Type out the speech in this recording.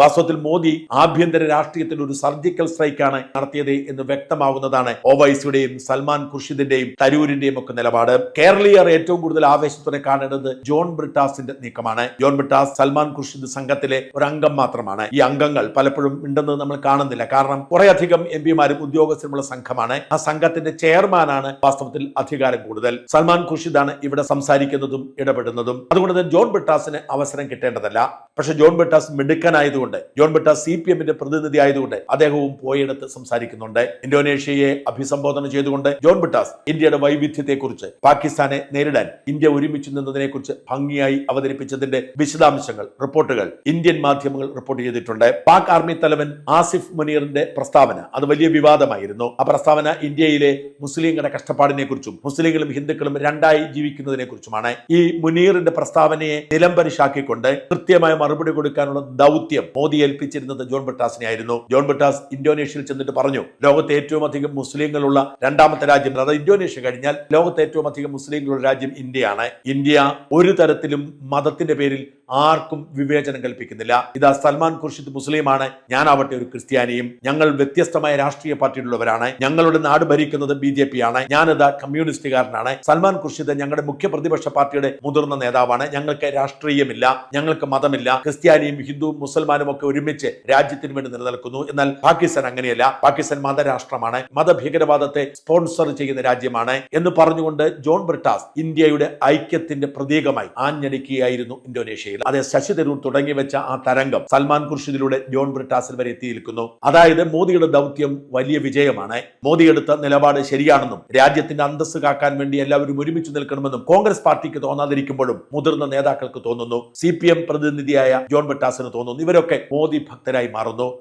വാസ്തവത്തിൽ മോദി ആഭ്യന്തര രാഷ്ട്രീയത്തിൽ ഒരു സർജിക്കൽ സ്ട്രൈക്കാണ് നടത്തിയത് എന്ന് വ്യക്തമാവുന്നതാണ് ഒവൈസിയുടെയും സൽമാൻ ഖുർഷിദിന്റെയും തരൂരിന്റെയും ഒക്കെ നിലപാട്. കേരളീയർ ഏറ്റവും കൂടുതൽ ആവേശത്തോടെ കാണേണ്ടത് ജോൺ ബ്രിട്ടാസിന്റെ നീക്കമാണ്. ജോൺ ബ്രിട്ടാസ് സൽമാൻ ഖുർഷിദ് സംഘത്തിലെ ഒരു അംഗം മാത്രമാണ്. ഈ അംഗങ്ങൾ പലപ്പോഴും ഉണ്ടെന്ന് നമ്മൾ കാണുന്നില്ല. കാരണം കുറെ അധികം എം പിമാരും ഉദ്യോഗസ്ഥരുമുള്ള സംഘമാണ്. ആ സംഘത്തിന്റെ ചെയർമാനാണ് വാസ്തവത്തിൽ അധികാരം കൂടുതൽ. സൽമാൻ ഖുർഷിദാണ് ഇവിടെ സംസാരിക്കുന്നതും ഇടപെടുന്നതും. അതുകൊണ്ട് തന്നെ ജോൺ ബ്രിട്ടാസിന് അവസരം കിട്ടേണ്ടതല്ല. പക്ഷെ ജോൺ ബ്രിട്ടാസ് മിടുക്കനായതുകൊണ്ട് ജോൺ ബിട്ട സി പി എമ്മിന്റെ പ്രതിനിധി ആയതുകൊണ്ട് അദ്ദേഹവും പോയെടുത്ത് സംസാരിക്കുന്നുണ്ട്. ഇന്തോനേഷ്യയെ അഭിസംബോധന ചെയ്തുകൊണ്ട് ജോൺ ബിട്ടാസ് ഇന്ത്യയുടെ വൈവിധ്യത്തെക്കുറിച്ച് പാകിസ്ഥാനെ നേരിടാൻ ഇന്ത്യ ഒരുമിച്ച് നിന്നതിനെക്കുറിച്ച് ഭംഗിയായി അവതരിപ്പിച്ചതിന്റെ വിശദാംശങ്ങൾ റിപ്പോർട്ടുകൾ ഇന്ത്യൻ മാധ്യമങ്ങൾ റിപ്പോർട്ട് ചെയ്തിട്ടുണ്ട്. പാക് ആർമി തലവൻ ആസിഫ് മുനീറിന്റെ പ്രസ്താവന അത് വലിയ വിവാദമായിരുന്നു. ആ പ്രസ്താവന ഇന്ത്യയിലെ മുസ്ലിങ്ങളുടെ കഷ്ടപ്പാടിനെ കുറിച്ചും മുസ്ലിങ്ങളും ഹിന്ദുക്കളും രണ്ടായി ജീവിക്കുന്നതിനെ കുറിച്ചുമാണ് ഈ മുനീറിന്റെ പ്രസ്താവനയെ നിലംപരിശാക്കിക്കൊണ്ട് കൃത്യമായ മറുപടി കൊടുക്കാനുള്ള ദൗത്യം മോദി ഏൽപ്പിച്ചിരുന്നത് ജോൺ ബട്ടാസിനെ ആയിരുന്നു. ജോൺ ബട്ടാസ് ഇന്തോനേഷ്യയിൽ ചെന്നിട്ട് പറഞ്ഞു ലോകത്തെ ഏറ്റവും അധികം മുസ്ലിങ്ങളുള്ള രണ്ടാമത്തെ രാജ്യം അതായത് ഇന്തോനേഷ്യ കഴിഞ്ഞാൽ ലോകത്തെ ഏറ്റവും അധികം മുസ്ലിങ്ങളുള്ള രാജ്യം ഇന്ത്യയാണ്. ഇന്ത്യ ഒരു തരത്തിലും മതത്തിന്റെ പേരിൽ ആർക്കും വിവേചനം കൽപ്പിക്കുന്നില്ല. ഇതാ സൽമാൻ ഖുർഷിദ് മുസ്ലിമാണ് ഞാനാവട്ടെ ഒരു ക്രിസ്ത്യാനിയും. ഞങ്ങൾ വ്യത്യസ്തമായ രാഷ്ട്രീയ പാർട്ടിയിലുള്ളവരാണ്. ഞങ്ങളുടെ നാട് ഭരിക്കുന്നത് ബി ജെ പി ആണ് ഞാനിതാ കമ്മ്യൂണിസ്റ്റുകാരനാണ്. സൽമാൻ ഖുർഷിദ് ഞങ്ങളുടെ മുഖ്യ പ്രതിപക്ഷ പാർട്ടിയുടെ മുതിർന്ന നേതാവാണ്. ഞങ്ങൾക്ക് രാഷ്ട്രീയമില്ല ഞങ്ങൾക്ക് മതമില്ല. ക്രിസ്ത്യാനിയും ഹിന്ദുവും മുസൽമാനും ഒക്കെ ഒരുമിച്ച് രാജ്യത്തിന് വേണ്ടി നിലനിൽക്കുന്നു. എന്നാൽ പാകിസ്ഥാൻ അങ്ങനെയല്ല. പാകിസ്ഥാൻ മതരാഷ്ട്രമാണ്. മതഭീകരവാദത്തെ സ്പോൺസർ ചെയ്യുന്ന രാജ്യമാണ് എന്ന് പറഞ്ഞുകൊണ്ട് ജോൺ ബ്രിട്ടാസ് ഇന്ത്യയുടെ ഐക്യത്തിന്റെ പ്രതീകമായി ആഞ്ഞടിക്കുകയായിരുന്നു ഇന്തോനേഷ്യയിൽ. അതെ ശശി തരൂർ തുടങ്ങി വെച്ച ആ തരംഗം സൽമാൻ ഖുർഷിദിലൂടെ ജോൺ ബ്രിട്ടാസിൽ വരെ എത്തിയിരിക്കുന്നു. അതായത് മോദിയുടെ ദൗത്യം വലിയ വിജയമാണ്. മോദി എടുത്ത നിലപാട് ശരിയാണെന്നും രാജ്യത്തിന്റെ അന്തസ് കാക്കാൻ വേണ്ടി എല്ലാവരും ഒരുമിച്ച് നിൽക്കണമെന്നും കോൺഗ്രസ് പാർട്ടിക്ക് തോന്നാതിരിക്കുമ്പോഴും മുതിർന്ന നേതാക്കൾക്ക് തോന്നുന്നു. സി പ്രതിനിധിയായ ജോൺ ബ്രിട്ടാസിന് തോന്നുന്നു. ഇവരൊക്കെ മോദി ഭക്തരായി മാറുന്നു.